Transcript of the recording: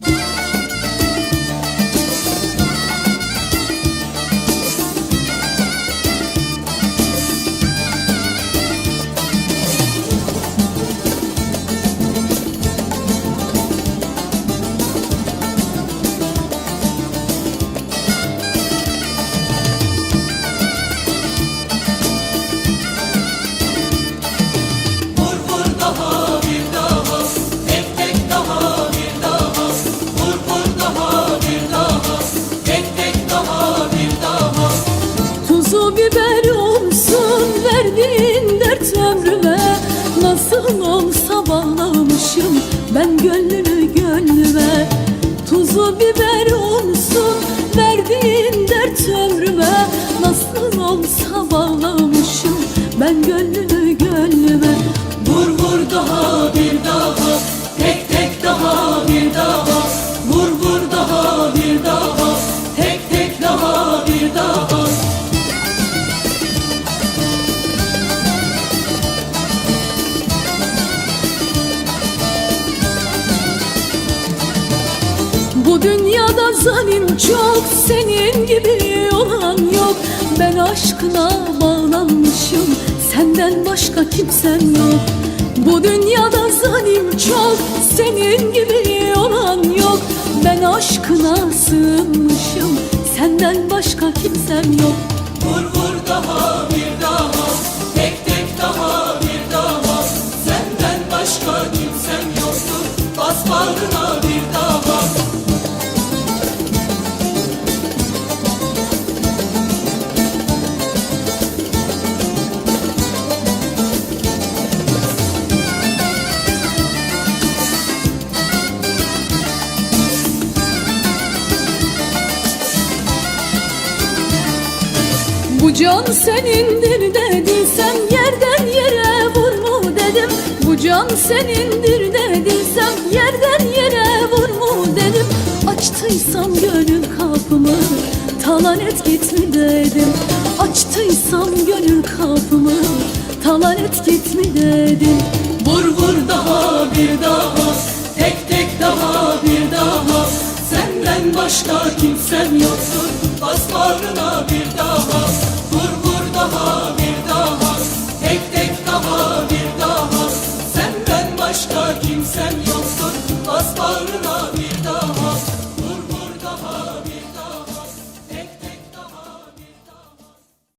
Vur ben gönlünü gönlüme Tuzu biber olsun verdiğin dert ömrüme. Nasıl olsa bağlamışım ben gönlünü gönlüme. Vur vur daha bir daha Tek tek daha bir daha. Vur vur daha bir daha Tek tek daha bir daha Bu dünyada zalim çok senin gibi olan yok. Ben aşkına bağlanmışım senden başka kimsem yok. Bu dünyada zalim çok senin gibi olan yok. Ben aşkına sığınmışım senden başka kimsem yok. Vur vur daha bir daha Tek tek daha bir daha. Senden başka kimsem yoktur Bas bağrına Bu can senindir dediysem yerden yere vur mu dedim. Bu can senindir dediysem yerden yere vur mu dedim. Açtıysam gönül kapımı talan et git dedim. Açtıysam gönül kapımı talan et git dedim Senden başka kimsem yoktur Bas bir daha